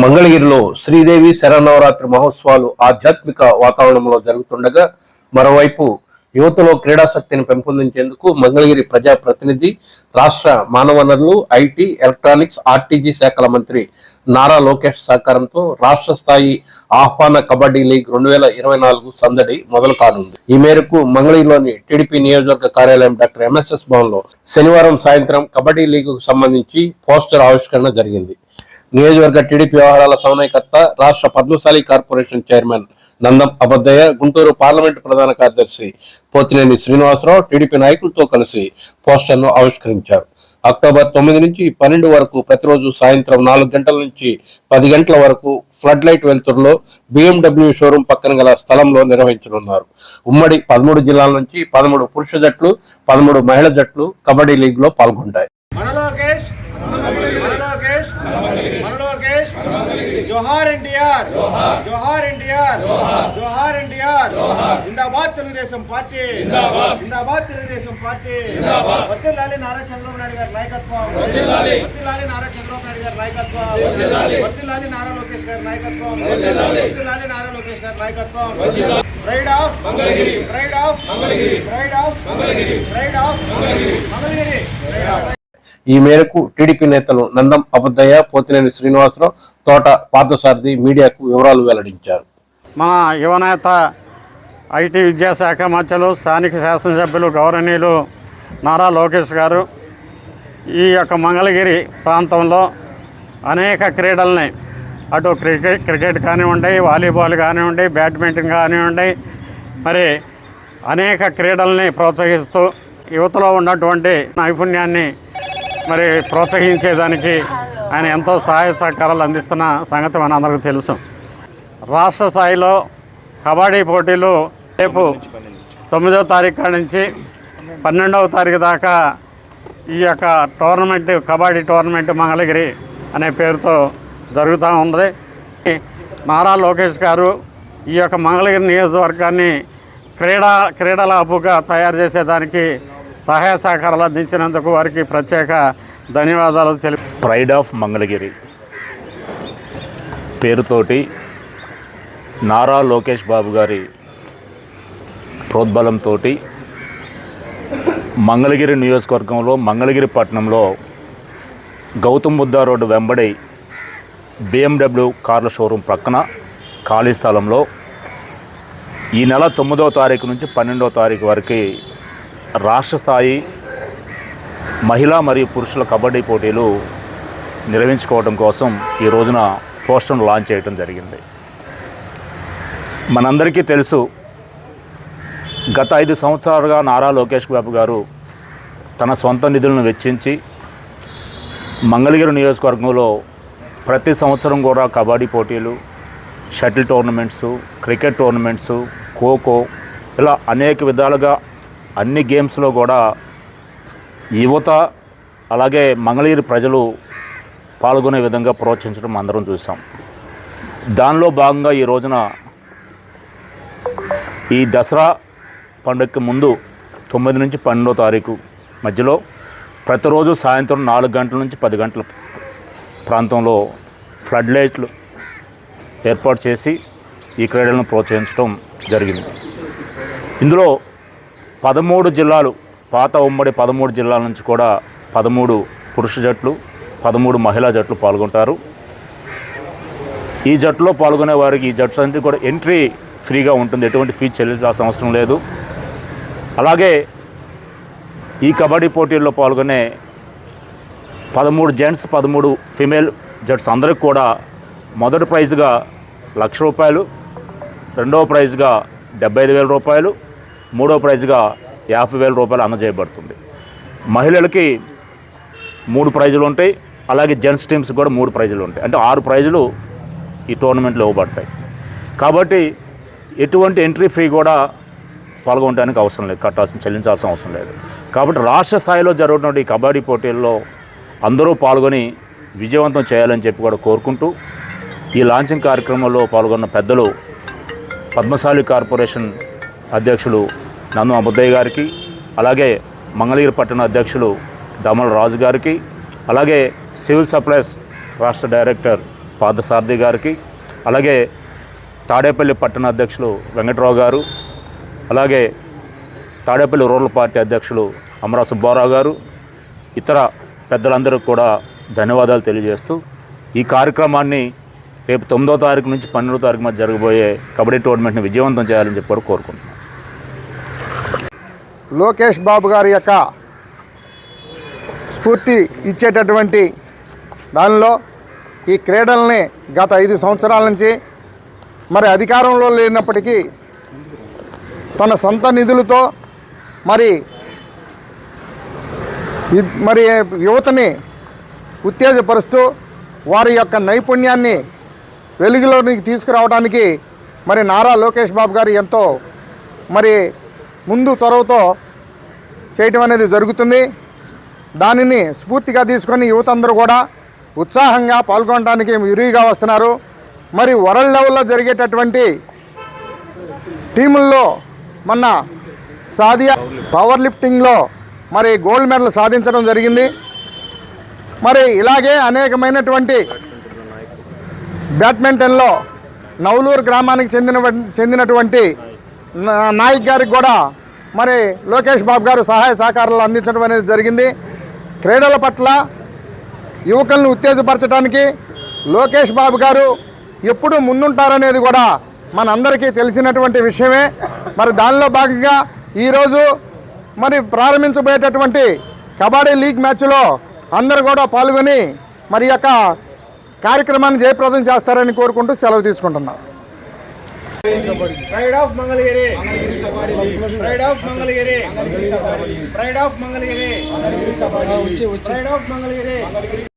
మంగళగిరిలో శ్రీదేవి శరన్నవరాత్రి మహోత్సవాలు ఆధ్యాత్మిక వాతావరణంలో జరుగుతుండగా మరోవైపు యువతలో క్రీడాశక్తిని పెంపొందించేందుకు మంగళగిరి ప్రజా ప్రతినిధి రాష్ట్ర మానవ వనరులు ఐటీ ఎలక్ట్రానిక్స్ ఆర్టీజీ శాఖల మంత్రి నారా లోకేష్ సహకారంతో రాష్ట్ర స్థాయి ఆహ్వాన కబడ్డీ లీగ్ రెండు వేల ఇరవై నాలుగు సందడి మొదలు కానుంది. ఈ మేరకు మంగళగిరిలోని టీడీపీ నియోజకవర్గ కార్యాలయం డాక్టర్ ఎంఎస్ఎస్ భవన్లో శనివారం సాయంత్రం కబడ్డీ లీగుకు సంబంధించి పోస్టర్ ఆవిష్కరణ జరిగింది. నియోజకవర్గ టీడీపీ వ్యవహారాల సమన్వయకర్త రాష్ట్ర Padmashali corporation chairman Nandam Abaddayya Guntur parliament ప్రధాన కార్యదర్శి పోతినేని శ్రీనివాసరావు టీడీపీ నాయకులతో కలిసి పోస్టర్ను ఆవిష్కరించారు. అక్టోబర్ తొమ్మిది నుంచి పన్నెండు వరకు ప్రతిరోజు సాయంత్రం నాలుగు గంటల నుంచి పది గంటల వరకు ఫ్లడ్ లైట్ వెలుతురులో బిఎండబ్ల్యూ షోరూం పక్కన గల స్థలంలో నిర్వహించనున్నారు. ఉమ్మడి పదమూడు జిల్లాల నుంచి పదమూడు పురుష జట్లు పదమూడు మహిళ జట్లు కబడ్డీ లీగ్లో పాల్గొంటాయి మన లోకేష్ మన లోకేష్ మన లోకేష్ జోహార్ ఎన్టీఆర్. జోహార్. ఎన్టీఆర్. జోహార్. ఎన్టీఆర్. జిందాబాద్ తెలుగుదేశం పార్టీ. జిందాబాద్. తెలుగుదేశం పార్టీ. వర్తిల్లాలి నారా చంద్రబాబు నాయుడు గారి నాయకత్వం. వర్తిల్లాలి నారా చంద్రబాబు నాయుడు గారి నాయకత్వం. వర్తిల్లాలి నారా లోకేష్ గారి నాయకత్వం. వర్తిల్లాలి నారా లోకేష్ గారి నాయకత్వం. Pride of. Mangalagiri. Pride of. Mangalagiri. Pride of. Mangalagiri. Pride of. Mangalagiri. ఈ మేరకు టీడీపీ నేతలు నందం అబద్దయ్య పోతినేని శ్రీనివాసరావు తోట పార్థసారథి మీడియాకు వివరాలు వెల్లడించారు. మన యువనేత ఐటీ విద్యాశాఖ మధ్యలో స్థానిక శాసనసభ్యులు గౌరవనీయులు నారా లోకేష్ గారు ఈ యొక్క మంగళగిరి ప్రాంతంలో అనేక క్రీడల్ని అటు క్రికెట్ క్రికెట్ కానివ్వండి వాలీబాల్ కానివ్వండి బ్యాడ్మింటన్ కానివ్వండి మరి అనేక క్రీడల్ని ప్రోత్సహిస్తూ యువతలో ఉన్నటువంటి నైపుణ్యాన్ని మరి ప్రోత్సహించేదానికి ఆయన ఎంతో సహాయ సహకారాలు అందిస్తున్న సంగతి మన అందరికీ తెలుసు. రాష్ట్ర స్థాయిలో కబడ్డీ పోటీలు రేపు తొమ్మిదవ తారీఖు నుంచి పన్నెండవ తారీఖు దాకా ఈ యొక్క టోర్నమెంట్ కబడ్డీ టోర్నమెంట్ మంగళగిరి అనే పేరుతో జరుగుతూ ఉంది నారా లోకేష్ గారు ఈ యొక్క మంగళగిరి నియోజకవర్గాన్ని క్రీడా క్రీడల హబ్బుగా తయారు చేసేదానికి సహాయ సహకారాలు అందించినందుకు వారికి ప్రత్యేక ధన్యవాదాలు తెలిపి ప్రైడ్ ఆఫ్ మంగళగిరి పేరుతోటి నారా లోకేష్ బాబు గారి ప్రోద్బలంతో మంగళగిరి నియోజకవర్గంలో మంగళగిరి పట్టణంలో గౌతమ్ బుద్ధ రోడ్డు వెంబడి బిఎండబ్ల్యూ కార్ల షోరూం ప్రక్కన ఖాళీ స్థలంలో ఈ నెల తొమ్మిదవ తారీఖు నుంచి పన్నెండవ తారీఖు వరకు రాష్ట్ర స్థాయి మహిళా మరియు పురుషుల కబడ్డీ పోటీలు నిర్వహించుకోవడం కోసం ఈ రోజున పోస్టర్ను లాంచ్ చేయడం జరిగింది. మనందరికీ తెలుసు గత ఐదు సంవత్సరాలుగా నారా లోకేష్ బాబు గారు తన సొంత నిధులను వెచ్చించి మంగళగిరి నియోజకవర్గంలో ప్రతి సంవత్సరం కూడా కబడ్డీ పోటీలు shuttle tournaments cricket tournaments kho kho ఇలా అనేక విధాలుగా అన్ని గేమ్స్లో కూడా యువత అలాగే మంగళగిరి ప్రజలు పాల్గొనే విధంగా ప్రోత్సహించడం అందరం చూసాం. దానిలో భాగంగా ఈ రోజున ఈ దసరా పండుగకి ముందు తొమ్మిది నుంచి పన్నెండో తారీఖు మధ్యలో ప్రతిరోజు సాయంత్రం నాలుగు గంటల నుంచి పది గంటల ప్రాంతంలో ఫ్లడ్ లైట్లు ఏర్పాటు చేసి ఈ క్రీడలను ప్రోత్సహించడం జరిగింది. ఇందులో పదమూడు జిల్లాలు పాత ఉమ్మడి పదమూడు జిల్లాల నుంచి కూడా పదమూడు పురుష జట్లు పదమూడు మహిళా జట్లు పాల్గొంటారు. ఈ జట్టులో పాల్గొనే వారికి ఈ జట్టు అంటే కూడా ఎంట్రీ ఫ్రీగా ఉంటుంది. ఎటువంటి ఫీజు చెల్లించాల్సిన అవసరం లేదు. అలాగే ఈ కబడ్డీ పోటీల్లో పాల్గొనే పదమూడు జెంట్స్ పదమూడు ఫిమేల్ జట్స్ అందరికి కూడా మొదటి ప్రైజ్గా లక్ష రూపాయలు రెండవ ప్రైజ్గా డెబ్బై ఐదు వేల రూపాయలు మూడో ప్రైజ్గా యాభై వేల రూపాయలు అందజేయబడుతుంది. మహిళలకి మూడు ప్రైజులు ఉంటాయి అలాగే జెంట్స్ టీమ్స్ కూడా మూడు ప్రైజులు ఉంటాయి. అంటే ఆరు ప్రైజులు ఈ టోర్నమెంట్లో ఇవ్వబడతాయి. కాబట్టి ఎటువంటి ఎంట్రీ ఫీ కూడా పాల్గొనడానికి అవసరం లేదు కట్టాల్సిన చెల్లించాల్సిన అవసరం లేదు. కాబట్టి రాష్ట్ర స్థాయిలో జరుగుతున్న ఈ కబడ్డీ పోటీల్లో అందరూ పాల్గొని విజయవంతం చేయాలని చెప్పి కూడా కోరుకుంటూ ఈ లాంచింగ్ కార్యక్రమంలో పాల్గొన్న పెద్దలు పద్మశాలి కార్పొరేషన్ అధ్యక్షులు నందు అబుద్దయ్య గారికి అలాగే మంగళగిరి పట్టణ అధ్యక్షులు దమల రాజు గారికి అలాగే సివిల్ సప్లైస్ రాష్ట్ర డైరెక్టర్ పాదసారథి గారికి అలాగే తాడేపల్లి పట్టణ అధ్యక్షులు వెంకట్రావు గారు అలాగే తాడేపల్లి రూరల్ పార్టీ అధ్యక్షులు అమరా సుబ్బారావు గారు ఇతర పెద్దలందరికీ కూడా ధన్యవాదాలు తెలియజేస్తూ ఈ కార్యక్రమాన్ని రేపు తొమ్మిదో తారీఖు నుంచి పన్నెండో తారీఖు మధ్య జరగబోయే కబడ్డీ టోర్నమెంట్ని విజయవంతం చేయాలని చెప్పి కోరుకుంటున్నాను. లోకేష్ బాబు గారి యొక్క స్ఫూర్తి ఇచ్చేటటువంటి దానిలో ఈ క్రీడల్ని గత ఐదు సంవత్సరాల నుంచి మరి అధికారంలో లేనప్పటికీ తన సొంత నిధులతో మరి మరి యువతని ఉత్తేజపరుస్తూ వారి యొక్క నైపుణ్యాన్ని వెలుగులోనికి తీసుకురావడానికి మరి నారా లోకేష్ బాబు గారు ఎంతో మరి ముందు చొరవతో చేయటం అనేది జరుగుతుంది. దానిని స్ఫూర్తిగా తీసుకొని యువత అందరూ కూడా ఉత్సాహంగా పాల్గొనడానికి విరివిగా వస్తున్నారు. మరి వరల్డ్ లెవెల్లో జరిగేటటువంటి టీముల్లో మొన్న సాదియా పవర్ లిఫ్టింగ్లో మరి గోల్డ్ మెడల్ సాధించడం జరిగింది. మరి ఇలాగే అనేకమైనటువంటి బ్యాడ్మింటన్లో నవలూరు గ్రామానికి చెందిన చెందినటువంటి నాయక్ గారికి కూడా మరి లోకేష్ బాబు గారు సహాయ సహకారాలు అందించడం అనేది జరిగింది. క్రీడల పట్ల యువకులను ఉత్తేజపరచడానికి లోకేష్ బాబు గారు ఎప్పుడు ముందుంటారనేది కూడా మనందరికీ తెలిసినటువంటి విషయమే. మరి దానిలో భాగంగా ఈరోజు మరి ప్రారంభించబోయేటటువంటి కబడ్డీ లీగ్ మ్యాచ్లో అందరూ కూడా పాల్గొని మరి యొక్క కార్యక్రమాన్ని జయప్రదం చేస్తారని కోరుకుంటూ సెలవు తీసుకుంటున్నాను pride of Mangalagiri pride of Mangalagiri pride of Mangalagiri pride of Mangalagiri